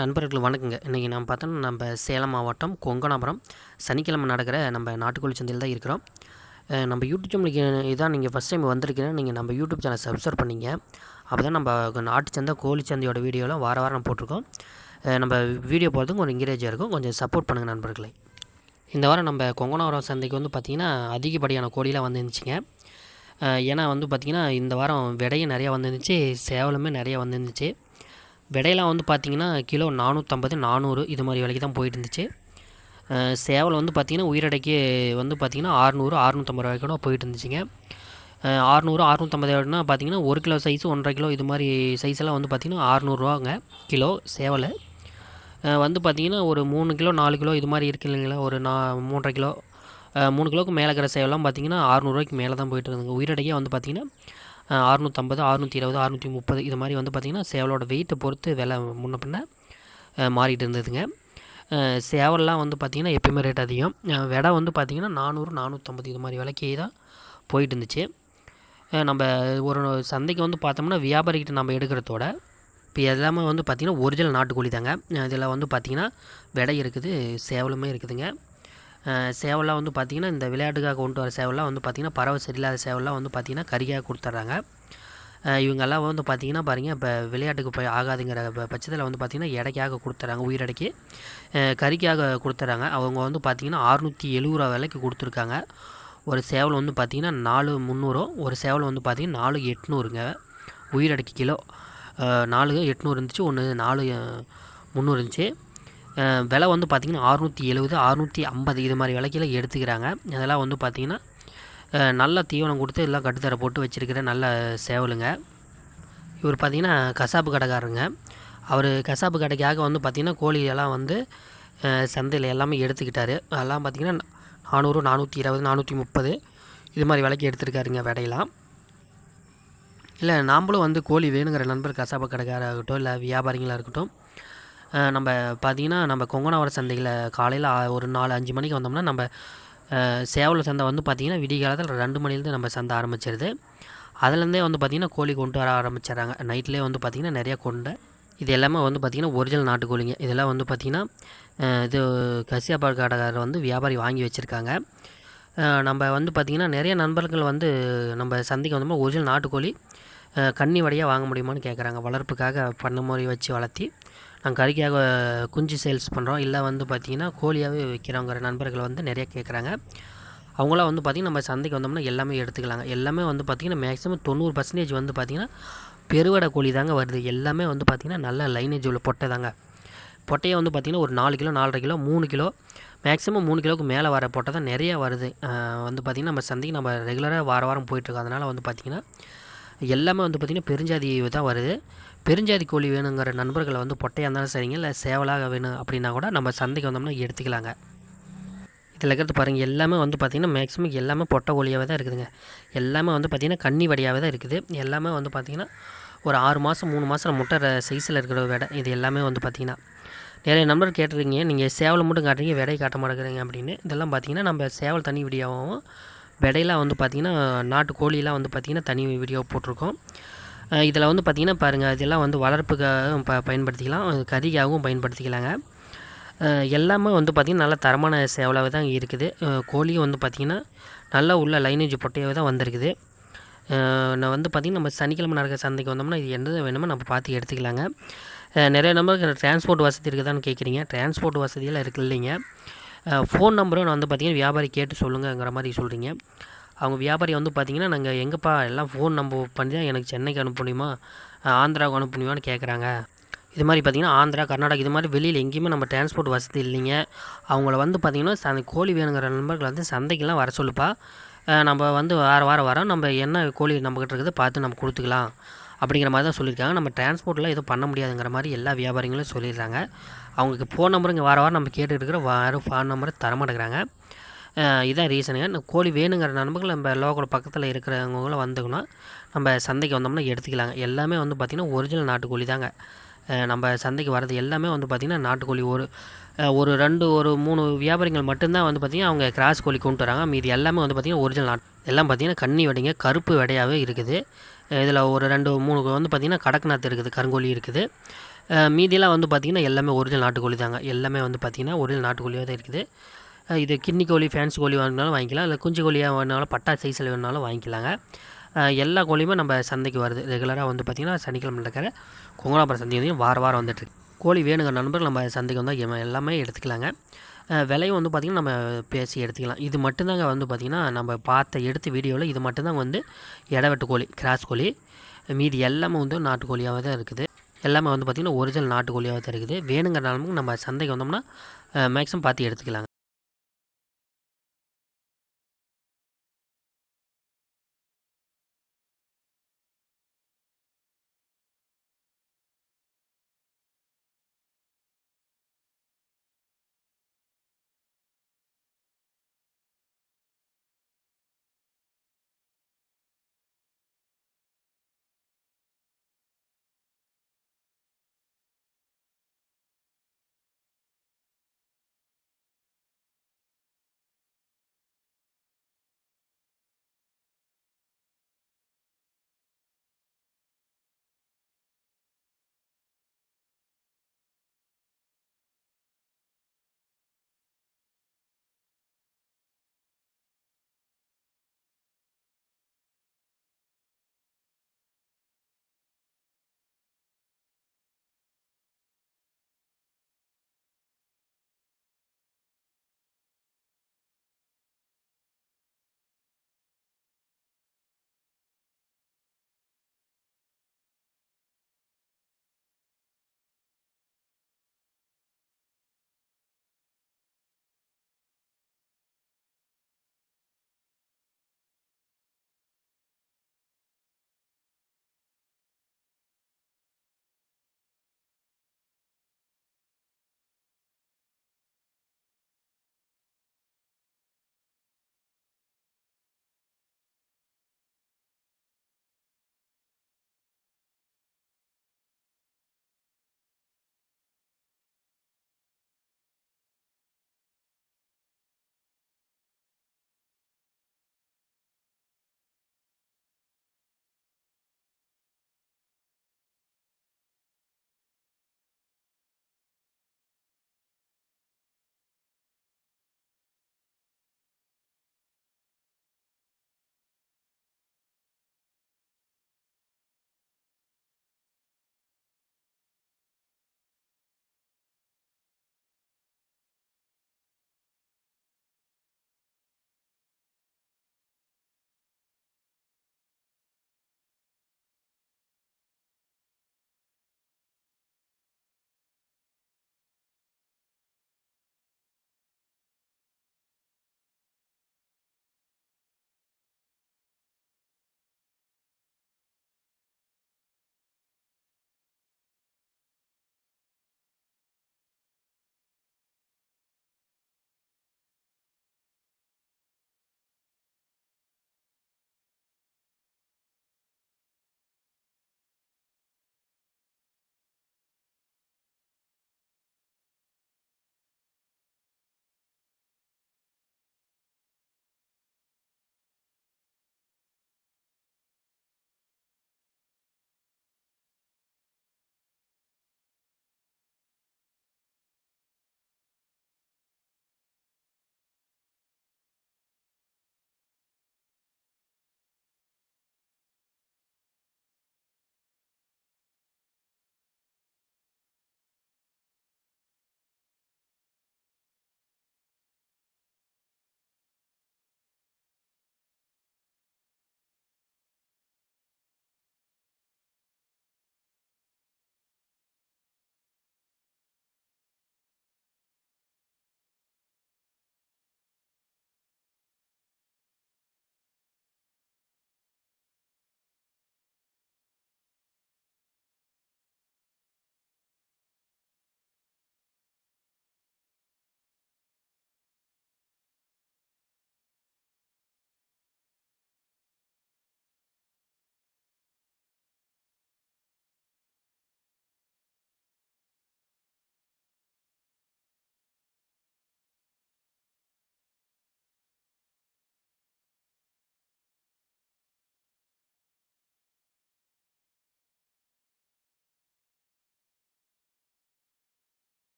நண்பர்கள் வணக்கங்க. இன்றைக்கி நம்ம பார்த்தோம்னா நம்ம சேலம் மாவட்டம் கொங்கனாபுரம் சனிக்கிழமை நடக்கிற நம்ம நாட்டுக்கோழி சந்தையில் தான் இருக்கிறோம். நம்ம யூடியூப் சேனலுக்கு இதான் நீங்கள் ஃபஸ்ட் டைம் வந்திருக்கீங்கன்னா நீங்கள் நம்ம யூடியூப் சேனல் சப்ஸ்கிரைப் பண்ணிங்க. அப்போ தான் நம்ம நாட்டு சந்தை கோழி சந்தையோட வீடியோலாம் வார வாரம் போட்டிருக்கோம். நம்ம வீடியோ போகிறதுக்கு ஒரு என்கரேஜாக இருக்கும். கொஞ்சம் சப்போர்ட் பண்ணுங்கள் நண்பர்களே. இந்த வாரம் நம்ம கொங்கனாபுரம் சந்தைக்கு வந்து பார்த்திங்கன்னா அதிகப்படியான கோழிலாம் வந்துருந்துச்சிங்க. ஏன்னா வந்து பார்த்திங்கன்னா இந்த வாரம் விடையும் நிறையா வந்துருந்துச்சு சேவலுமே நிறையா வந்துருந்துச்சு. விடையெல்லாம் வந்து பார்த்திங்கன்னா கிலோ நானூற்றம்பது நானூறு இது மாதிரி விலைக்கு தான் போயிட்டு இருந்துச்சு சேவல் வந்து பார்த்திங்கன்னா உயிரடைக்கு வந்து பார்த்திங்கன்னா ஆறுநூறு அறுநூற்றம்பது ரூபாய்க்கு கூட போயிட்டு இருந்துச்சுங்க அஹ் ஆறுநூறு அறுநூற்றம்பது ரூபாய்னா பார்த்திங்கன்னா ஒரு கிலோ சைஸு ஒன்றரை கிலோ இது மாதிரி சைஸ் எல்லாம் வந்து பார்த்திங்கன்னா அறுநூறுவாங்க கிலோ சேவல். வந்து பார்த்திங்கன்னா ஒரு மூணு கிலோ நாலு கிலோ இது மாதிரி இருக்கு இல்லைங்களா? ஒரு நா மூன்றரை கிலோ. மூணு கிலோவுக்கு மேலே இருக்கிற சேவலாம் பார்த்திங்கன்னா அறுநூறுவாய்க்கு மேலே தான் போயிட்டு இருந்தாங்க உயிரடையே வந்து பார்த்திங்கன்னா அறுநூற்றம்பது அறுநூற்றி இருபது அறுநூற்றி முப்பது இது மாதிரி வந்து பார்த்திங்கன்னா சேவலோட வெயிட்டை பொறுத்து விலை முன்ன பின்ன மாறிட்டு இருந்ததுங்க. சேவல்லாம் வந்து பார்த்திங்கன்னா எப்பயுமே ரேட் அதிகம். விடை வந்து பார்த்திங்கன்னா நானூறு நானூற்றம்பது இது மாதிரி விலைக்கு தான் போயிட்டு இருந்துச்சு. நம்ம ஒரு சந்தைக்கு வந்து பார்த்தோம்னா வியாபாரிக்கிட்ட நம்ம எடுக்கிறதோட இப்போ எல்லாமே வந்து பார்த்திங்கன்னா ஒரிஜினல் நாட்டுக்கோழி தாங்க. இதில் வந்து பார்த்திங்கன்னா விடை இருக்குது சேவலுமே இருக்குதுங்க. அஹ் வந்து பார்த்திங்கன்னா இந்த விளையாட்டுக்காக கொண்டு வர சேவெல்லாம் வந்து பார்த்திங்கன்னா பறவை சரியில்லாத சேவல்லாம் வந்து பார்த்திங்கன்னா கறிக்காக கொடுத்துட்றாங்க. இவங்கெல்லாம் வந்து பார்த்திங்கன்னா பாருங்கள் இப்போ விளையாட்டுக்கு போய் ஆகாதுங்கிற பட்சத்தில் வந்து பார்த்திங்கன்னா இடைக்காக கொடுத்துட்றாங்க உயிரடைக்கு கறிக்காக கொடுத்துட்றாங்க. அவங்க வந்து பார்த்திங்கன்னா அறுநூற்றி எழுபது ரூபா விலைக்கு கொடுத்துருக்காங்க. ஒரு சேவல் வந்து பார்த்திங்கன்னா நாலு முந்நூறும் ஒரு சேவல் வந்து பார்த்திங்கன்னா நாலு எட்நூறுங்க. உயிரடைக்கு கிலோ. நாலு எட்நூறு இருந்துச்சு ஒன்று நாலு முந்நூறு இருந்துச்சு. விலை வந்து பார்த்திங்கன்னா அறுநூற்றி எழுபது அறுநூற்றி ஐம்பது இது மாதிரி விலைக்கெல்லாம் எடுத்துக்கிறாங்க. அதெல்லாம் வந்து பார்த்திங்கன்னா நல்ல தீவனம் கொடுத்து எல்லாம் கட்டுத்தர போட்டு வச்சுருக்கிற நல்ல சேவலுங்க. இவர் பார்த்திங்கன்னா கசாப்பு கடைக்காரருங்க. அவர் கசாப்பு கடைக்காக வந்து பார்த்திங்கன்னா கோழியெல்லாம் வந்து சந்தையில் எல்லாமே எடுத்துக்கிட்டாரு. அதெல்லாம் பார்த்திங்கன்னா நானூறு நானூற்றி இருபது நானூற்றி முப்பது இது மாதிரி விலைக்கு எடுத்துருக்காருங்க விடையெல்லாம். இல்லை நாம்ளும் வந்து கோழி வேணுங்கிற நண்பர் கசாப்பு கடைக்காராகட்டும் இருக்கட்டும் இல்லை வியாபாரிங்களாக இருக்கட்டும் நம்ம பார்த்தீங்கன்னா நம்ம கொங்கனாவர சந்தையில் காலையில் ஒரு நாலு அஞ்சு மணிக்கு வந்தோம்னா நம்ம சேவல் சந்தை வந்து பார்த்திங்கன்னா விடிகாலத்தில் ரெண்டு மணிலேருந்து நம்ம சந்தை ஆரம்பிச்சிருது. அதுலேருந்தே வந்து பார்த்திங்கன்னா கோழி கொண்டு வர ஆரம்பிச்சிடுறாங்க. நைட்லேயே வந்து பார்த்திங்கன்னா நிறையா கொண்டு இது எல்லாமே வந்து பார்த்திங்கன்னா ஒரிஜினல் நாட்டுக்கோழிங்க இதெல்லாம் வந்து பார்த்திங்கன்னா இது கசியாபாடு கடைக்காரர் வந்து வியாபாரி வாங்கி வச்சுருக்காங்க. நம்ம வந்து பார்த்திங்கன்னா நிறைய நண்பர்கள் வந்து நம்ம சந்தைக்கு வந்தோம்னா ஒரிஜினல் நாட்டுக்கோழி கன்னி வடையாக வாங்க முடியுமான்னு கேட்குறாங்க வளர்ப்புக்காக பண்ண முறை வச்சு வளர்த்தி நாங்கள் கறிக்காக குஞ்சு சேல்ஸ் பண்ணுறோம் இல்லை வந்து பார்த்திங்கன்னா கோழியாகவே விற்கிறோங்கிற நண்பர்கள் வந்து நிறைய கேட்குறாங்க அவங்களாம் வந்து பார்த்திங்கன்னா நம்ம சந்தைக்கு வந்தோம்னா எல்லாமே எடுத்துக்கலாங்க. எல்லாமே வந்து பார்த்திங்கன்னா மேக்ஸிமம் தொண்ணூறு பர்சன்டேஜ் வந்து பார்த்திங்கன்னா பெருவடை கோழி தாங்க வருது. எல்லாமே வந்து பார்த்திங்கன்னா நல்ல லைனேஜ் உள்ள பொட்டை தாங்க. பொட்டையை வந்து பார்த்திங்கன்னா ஒரு நாலு கிலோ நாலரை கிலோ மூணு கிலோ மேக்ஸிமம் மூணு கிலோவுக்கு மேலே வர பொட்டை தான் நிறையா வருது. வந்து பார்த்திங்கன்னா நம்ம சந்தைக்கு நம்ம ரெகுலராக வார வாரம் போயிட்டுருக்கோம் அதனால் வந்து பார்த்திங்கன்னா எல்லாமே வந்து பார்த்திங்கன்னா பெருஞ்சாதி தான் வருது. பெருஞ்சாதி கோழி வேணுங்கிற நண்பர்களை வந்து பொட்டையாக இருந்தாலும் சரிங்க இல்லை சேவலாக வேணும் அப்படின்னா கூட நம்ம சந்தைக்கு வந்தோம்னா எடுத்துக்கலாங்க. இதில் இருக்கிறது பாருங்கள் எல்லாமே வந்து பார்த்திங்கன்னா மேக்ஸிமம் எல்லாமே பொட்டை கோழியாகவே தான் இருக்குதுங்க. எல்லாமே வந்து பார்த்திங்கன்னா கன்னி வடியாகவே தான் இருக்குது. எல்லாமே வந்து பார்த்திங்கன்னா ஒரு ஆறு மாதம் மூணு மாதம் முட்டை சைஸில் இருக்கிற விடை இது எல்லாமே வந்து பார்த்திங்கன்னா. நிறைய நம்பர் கேட்டிருக்கீங்க நீங்கள் சேவலை மட்டும் காட்டுறீங்க விடையை காட்ட மாட்டேங்கிறீங்க அப்படின்னு. இதெல்லாம் பார்த்திங்கன்னா நம்ம சேவல் தனி வடியாகவும் விடையெல்லாம் வந்து பார்த்திங்கன்னா நாட்டு கோழியெல்லாம் வந்து பார்த்திங்கன்னா தனி வீடியோ போட்டிருக்கோம். இதில் வந்து பார்த்திங்கன்னா பாருங்கள் இதெல்லாம் வந்து வளர்ப்புக்காகவும் ப பயன்படுத்திக்கலாம் கறிக்காகவும் பயன்படுத்திக்கலாங்க. எல்லாமே வந்து பார்த்திங்கன்னா நல்ல தரமான சேவலாகவே தான் இருக்குது. கோழியும் வந்து பார்த்திங்கன்னா நல்லா உள்ள லைனேஜ் பொட்டையாகவே தான் வந்திருக்குது. நான் வந்து பார்த்திங்கன்னா நம்ம சனிக்கிழமை நடக்கிற சந்தைக்கு வந்தோம்னா இது எந்த வேணுமோ நம்ம பார்த்து எடுத்துக்கலாங்க. நிறைய நம்பருக்கு டிரான்ஸ்போர்ட் வசதி இருக்குதான்னு கேட்குறீங்க. டிரான்ஸ்போர்ட் வசதியெல்லாம் இருக்கு இல்லைங்க. ஃபோன் நம்பரும் நான் வந்து பார்த்திங்கன்னா வியாபாரி கேட்டு சொல்லுங்கங்கிற மாதிரி சொல்கிறீங்க அவங்க வியாபாரி வந்து பார்த்திங்கன்னா நாங்கள் எங்கேப்பா எல்லாம் ஃபோன் நம்பர் பண்ணி தான் எனக்கு சென்னைக்கு அனுப்ப முடியுமா? ஆந்திராவுக்கு அனுப்ப முடியுமான்னு கேட்குறாங்க இது மாதிரி பார்த்திங்கன்னா ஆந்திரா கர்நாடகா இது மாதிரி வெளியில் எங்கேயுமே நம்ம டிரான்ஸ்போர்ட் வசதி இல்லைங்க. அவங்கள வந்து பார்த்திங்கன்னா சந்தை கோழி வேணுங்கிற நண்பர்கள் வந்து சந்தைக்கெல்லாம் வர சொல்லுப்பா. நம்ம வந்து வார வாரம் வரோம் நம்ம என்ன கோழி நம்மக்கிட்ட இருக்குது பார்த்து நம்ம கொடுத்துக்கலாம். அப்படிங்கிற மாதிரி தான் சொல்லியிருக்காங்க. நம்ம டிரான்ஸ்போர்ட்டில் எதுவும் பண்ண முடியாதுங்கிற மாதிரி எல்லா வியாபாரிகளும் சொல்லிடுறாங்க. அவங்களுக்கு ஃபோன் நம்பர் இங்கே வார வாரம் நம்ம கேட்டுக்கிட்டு இருக்கிற வாரம் ஃபோன் நம்பரை தரமாட்டேங்கிறாங்க. அஹ் இதான் ரீசனுங்க இந்த கோழி வேணுங்கிற நண்பர்கள் நம்ம லோக்கல் பக்கத்தில் இருக்கிறவங்களும் வந்துக்கணும் நம்ம சந்தைக்கு வந்தோம்னா எடுத்துக்கலாங்க. எல்லாமே வந்து பார்த்திங்கன்னா ஒரிஜினல் நாட்டுக்கோழி தாங்க. நம்ம சந்தைக்கு வர்றது எல்லாமே வந்து பார்த்திங்கன்னா நாட்டுக்கோழி. ஒரு ஒரு ரெண்டு ஒரு மூணு வியாபாரிகள் மட்டும்தான் வந்து பார்த்திங்கன்னா அவங்க கிராஸ் கோழி கொண்டு வராங்க. மீதி எல்லாமே வந்து பார்த்திங்கன்னா ஒரிஜினல் நாட் எல்லாம் பார்த்திங்கன்னா கன்னி வடைங்க கருப்பு வெடையாகவே இருக்குது. இதில் ஒரு ரெண்டு மூணு வந்து பார்த்திங்கன்னா கடக்நாத் இருக்குது கருங்கோழி இருக்குது. மீதியெல்லாம் வந்து பார்த்திங்கன்னா எல்லாமே ஒரிஜினல் நாட்டுக்கோழி தாங்க. எல்லாமே வந்து பார்த்திங்கன்னா ஒரிஜினல் நாட்டுக்கோழியாக தான் இருக்குது. இது கின்னி கோழி ஃபேன்ஸ் கோழி வாங்கினாலும் வாங்கிக்கலாம். இல்லை குஞ்சு கோழியாக வேணாலும் பட்டா சைஸில் வேணாலும் வாங்கிக்கலாங்க. எல்லா கோழியுமே நம்ம சந்தைக்கு வருது. ரெகுலராக வந்து பார்த்திங்கன்னா சனிக்கிழமை நடக்கிற கொங்கலாபுரம் சந்தை வந்து வார வாரம் வந்துட்டுருக்கு கோழி வேணுங்கிற நண்பர்கள் நம்ம சந்தைக்கு வந்தால் எல்லாமே எடுத்துக்கலாங்க. விலையும் வந்து பார்த்திங்கன்னா நம்ம பேசி எடுத்துக்கலாம். இது மட்டும்தாங்க வந்து பார்த்திங்கன்னா நம்ம பார்த்த எடுத்த வீடியோவில் இது மட்டும்தான் வந்து இடவெட்டு கோழி கிராஸ் கோழி மீதி எல்லாமே வந்து நாட்டுக்கோழியாக தான் இருக்குது. எல்லாமே வந்து பார்த்திங்கன்னா ஒரிஜினல் நாட்டுக்கோழியாக தான் இருக்குது. வேணுங்கிறனாலும் நம்ம சந்தைக்கு வந்தோம்னா மேக்ஸிமம் பார்த்து எடுத்துக்கலாங்க.